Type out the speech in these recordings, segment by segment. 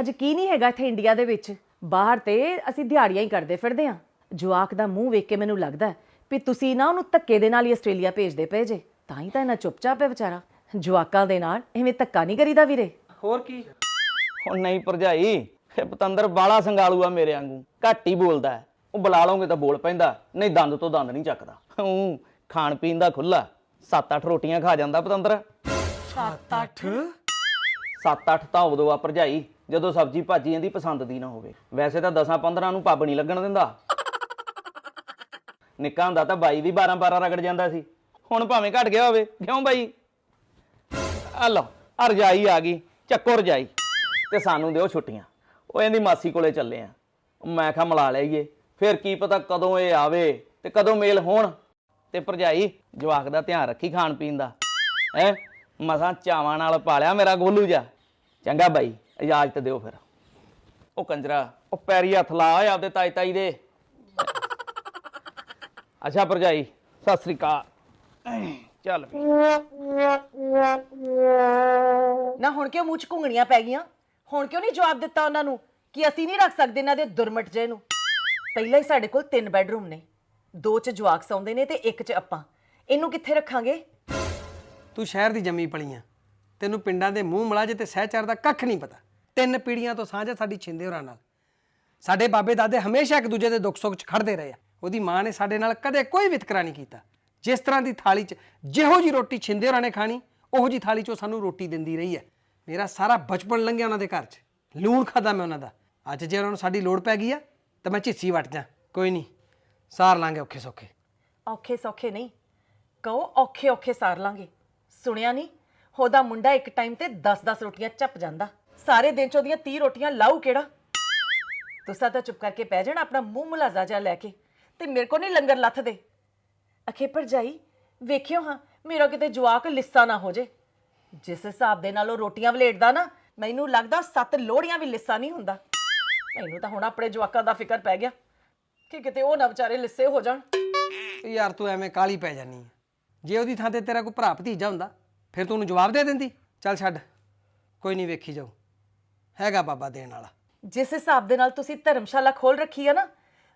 ਅੱਜ ਕੀ ਨਹੀਂ ਹੈਗਾ ਇੱਥੇ ਇੰਡੀਆ ਦੇ ਵਿੱਚ? ਬਾਹਰ ਤੇ ਅਸੀਂ ਦਿਹਾੜੀਆਂ ਹੀ ਕਰਦੇ ਫਿਰਦੇ ਆ ਜਵਾਕ ਦਾ ਮੂੰਹ ਵੇਖ ਕੇ ਮੈਨੂੰ ਲੱਗਦਾ ਵੀ ਤੁਸੀਂ ਨਾ ਉਹਨੂੰ ਧੱਕੇ ਦੇ ਨਾਲ ਹੀ ਆਸਟ੍ਰੇਲੀਆ ਭੇਜਦੇ ਪਏ ਜੇ। ਤਾਂ ਹੀ ਤਾਂ ਇਹਨਾਂ ਚੁੱਪਚਾਪ ਹੈ ਵਿਚਾਰਾ। ਜਵਾਕਾਂ ਦੇ ਨਾਲ ਐਵੇਂ ਧੱਕਾ ਨਹੀਂ ਕਰੀਦਾ ਵੀਰੇ। ਹੋਰ ਕੀ? ਹੁਣ ਨਹੀਂ ਭਰਜਾਈ ਇਹ ਪਤੰਦਰ ਬਾਲਾ ਸੰਗਾਲੂ ਆ ਮੇਰੇ ਵਾਂਗੂ। ਘੱਟ ਹੀ ਬੋਲਦਾ ਹੈ। ਉਹ ਬੁਲਾ ਲਓਗੇ ਤਾਂ ਬੋਲ ਪੈਂਦਾ ਨਹੀਂ ਦੰਦ ਤੋਂ ਦੰਦ ਨਹੀਂ ਚੱਕਦਾ। ਹੂੰ ਖਾਣ ਪੀਣ ਦਾ ਖੁੱਲਾ 7-8 ਰੋਟੀਆਂ ਖਾ ਜਾਂਦਾ ਪਤੰਦਰ। 7-8 7-8 ਤਾਂ ਉਦੋਂ ਆ ਭਰਜਾਈ। ਜਦੋਂ ਸਬਜੀ ਭਾਜੀ ਇਹਦੀ ਪਸੰਦ ਦੀ ਨਾ ਹੋਵੇ। ਵੈਸੇ ਤਾਂ 10-15 ਨੂੰ ਪੱਬ ਨਹੀਂ ਲੱਗਣ ਦਿੰਦਾ। ਨਿੱਕਾ ਹੁੰਦਾ ਤਾਂ ਬਾਈ ਵੀ 12-12 ਰਗੜ ਜਾਂਦਾ ਸੀ। ਹੁਣ ਭਾਵੇਂ ਘਟ ਗਿਆ ਹੋਵੇ, ਕਿਉਂ ਬਾਈ? ਆ ਲਓ ਆ ਰਜਾਈ ਆ ਗਈ, ਚੱਕੋ ਰਜਾਈ, ਤੇ ਸਾਨੂੰ ਦਿਓ ਛੁੱਟੀਆਂ। ਉਹ ਇਹਦੀ ਮਾਸੀ ਕੋਲੇ ਚੱਲੇ ਆ। ਮੈਂ ਕਿਹਾ ਮਿਲਾ ਲਈਏ। ਫਿਰ ਕੀ ਪਤਾ ਕਦੋਂ ਇਹ ਆਵੇ ਤੇ ਕਦੋਂ ਮੇਲ ਹੋਣ। ਤੇ ਭਰਜਾਈ, ਜਵਾਕ ਦਾ ਧਿਆਨ ਰੱਖੀ ਖਾਣ ਪੀਣ ਦਾ। ਹੈ? ਮਸਾਂ ਚਾਵਾਂ ਨਾਲ ਪਾਲਿਆ ਮੇਰਾ ਗੋਲੂ ਜਾ ਚੰਗਾ ਬਾਈ। ਇਜਾਜ਼ਤ ਦਿਓ ਫਿਰ। ਉਹ ਕੰਜਰਾ, ਉਹ ਪੈਰੀ ਹੱਥ ਲਾ ਓਏ ਆਪਦੇ ਤਾਈ ਤਾਈ ਦੇ। ਅੱਛਾ ਭਰਜਾਈ, ਸਤਿ ਸ੍ਰੀ ਅਕਾਲ। ਚੱਲ ਵੀ। ਨਾ ਹੁਣ ਕਿਉਂ ਮੂੰਹ 'ਚ ਘੁੰਗਣੀਆਂ ਪੈ ਗਈਆਂ? ਹੁਣ ਕਿਉਂ ਨਹੀਂ ਜਵਾਬ ਦਿੱਤਾ ਉਹਨਾਂ ਨੂੰ ਕਿ ਅਸੀਂ ਨਹੀਂ ਰੱਖ ਸਕਦੇ ਇਹਨਾਂ ਦੇ ਦੁਰਮਟ ਜੇ ਨੂੰ? ਪਹਿਲਾਂ ਹੀ ਸਾਡੇ ਕੋਲ ਤਿੰਨ ਬੈੱਡਰੂਮ ਨੇ। ਦੋ 'ਚ ਜਵਾਕ ਸੌਂਦੇ ਨੇ ਤੇ ਇੱਕ 'ਚ ਆਪਾਂ। ਇਹਨੂੰ ਕਿੱਥੇ ਰੱਖਾਂਗੇ? ਤੂੰ ਸ਼ਹਿਰ ਦੀ ਜੰਮੀ ਪਲੀ ਆ। ਤੈਨੂੰ ਪਿੰਡਾਂ ਦੇ ਮੂੰਹ ਮਲਾਜੇ ਤੇ ਸਹਿਚਾਰ ਦਾ ਕੱਖ ਨਹੀਂ ਪਤਾ। ਤਿੰਨ ਪੀੜੀਆਂ ਤੋਂ ਸਾਂਝ ਸਾਂਝਾ ਸਾਡੀ ਛਿੰਦੇ ਹੋਰਾਂ ਨਾਲ। ਸਾਡੇ ਬਾਬੇ ਦਾਦੇ ਹਮੇਸ਼ਾ ਇੱਕ ਦੂਜੇ ਦੇ ਦੁੱਖ ਸੁੱਖ 'ਚ ਖੜਦੇ ਰਹੇ ਆ। ਉਹਦੀ ਮਾਂ ਨੇ ਸਾਡੇ ਨਾਲ ਕਦੇ ਕੋਈ ਵਿਤਕਰਾ ਨਹੀਂ ਕੀਤਾ। ਜਿਸ ਤਰ੍ਹਾਂ ਦੀ ਥਾਲੀ 'ਚ ਜਿਹੋ ਜੀ ਰੋਟੀ ਛਿੰਦੇ ਹੋਰਾਂ ਨੇ ਖਾਣੀ, ਉਹੋ ਜੀ ਥਾਲੀ 'ਚ ਉਹ ਸਾਨੂੰ ਰੋਟੀ ਦਿੰਦੀ ਰਹੀ ਹੈ। ਮੇਰਾ ਸਾਰਾ ਬਚਪਨ ਲੰਘਿਆ ਉਹਨਾਂ ਦੇ ਘਰ 'ਚ। ਲੂਣ ਖਾਦਾ ਮੈਂ ਉਹਨਾਂ ਦਾ। ਅੱਜ ਜੇ ਉਹਨਾਂ ਨੂੰ ਸਾਡੀ ਲੋੜ ਪੈ ਗਈ ਆ, ਤਾਂ ਮੈਂ ਝਿੱਸੀ ਵੱਟ ਜਾ ਕੋਈ ਨਹੀਂ, ਸਾਰ ਲਾਂਗੇ ਔਖੇ ਸੌਖੇ। ਔਖੇ ਸੌਖੇ ਨਹੀਂ। ਕਹੋ ਔਖੇ ਔਖੇ ਸਾਰ ਲਾਂਗੇ। ਸੁਣਿਆ ਨਹੀਂ? ਉਹਦਾ ਮੁੰਡਾ ਇੱਕ ਟਾਈਮ ਤੇ 10-10 ਰੋਟੀਆਂ ਚੱਪ ਜਾਂਦਾ। ਸਾਰੇ ਦਿਨ ਚ ਉਹਦੀਆਂ 30 ਰੋਟੀਆਂ ਲਾਊ ਕਿਹੜਾ? ਤੁਸੀਂ ਤਾਂ ਚੁੱਪ ਕਰਕੇ ਪੈ ਜਾਣਾ, ਆਪਣਾ ਮੂੰਹ ਮੁਲਾਜ਼ਾ ਜਾ ਲੈ ਕੇ ਤੇ ਮੇਰੇ ਕੋ ਨਹੀਂ ਲੰਗਰ ਲੱਥ ਦੇ। ਅਖੇ ਭਰਜਾਈ, ਵੇਖਿਓ ਹਾਂ, ਮੇਰਾ ਕਿਤੇ ਜਵਾਕ ਲਿੱਸਾ ਨਾ ਹੋ ਜੇ। ਜਿਸ ਹਿਸਾਬ ਦੇ ਨਾਲ ਉਹ ਰੋਟੀਆਂ ਵਲੇਟਦਾ ਨਾ, ਮੈਨੂੰ ਲੱਗਦਾ ਸੱਤ ਲੋੜੀਆਂ ਵੀ ਲਿੱਸਾ ਨਹੀਂ ਹੁੰਦਾ। ਮੈਨੂੰ ਤਾਂ ਹੁਣ ਆਪਣੇ ਜਵਾਕਾਂ ਦਾ ਫਿਕਰ ਪੈ ਗਿਆ ਕਿ ਕਿਤੇ ਉਹ ਨਾ ਵਿਚਾਰੇ ਲਿੱਸੇ ਹੋ ਜਾਣ। ਯਾਰ ਤੂੰ ਐਵੇਂ ਕਾਲੀ ਪੈ ਜਾਨੀ ਹੈ ਜੇ ਉਹਦੀ ਥਾਂ ਤੇ ਤੇਰਾ ਕੋਈ ਭਰਾ ਭਤੀਜਾ ਹੁੰਦਾ, ਫਿਰ ਤੂੰ ਉਹਨੂੰ ਜਵਾਬ ਦੇ ਦਿੰਦੀ। ਚੱਲ ਛੱਡ, ਕੋਈ ਨਹੀਂ ਵੇਖੀ ਜਾਊ। ਹੈਗਾ ਬਾਬਾ ਦੇਣ ਵਾਲਾ। ਜਿਸ ਹਿਸਾਬ ਦੇ ਨਾਲ ਤੁਸੀਂ ਧਰਮਸ਼ਾਲਾ ਖੋਲ ਰੱਖੀ ਆ ਨਾ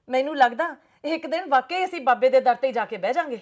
ਮੈਨੂੰ ਲੱਗਦਾ ਇੱਕ ਦਿਨ ਵਾਕਈ ਅਸੀਂ ਬਾਬੇ ਦੇ ਦਰ ਤੇ ਜਾ ਕੇ ਬਹਿ ਜਾਾਂਗੇ।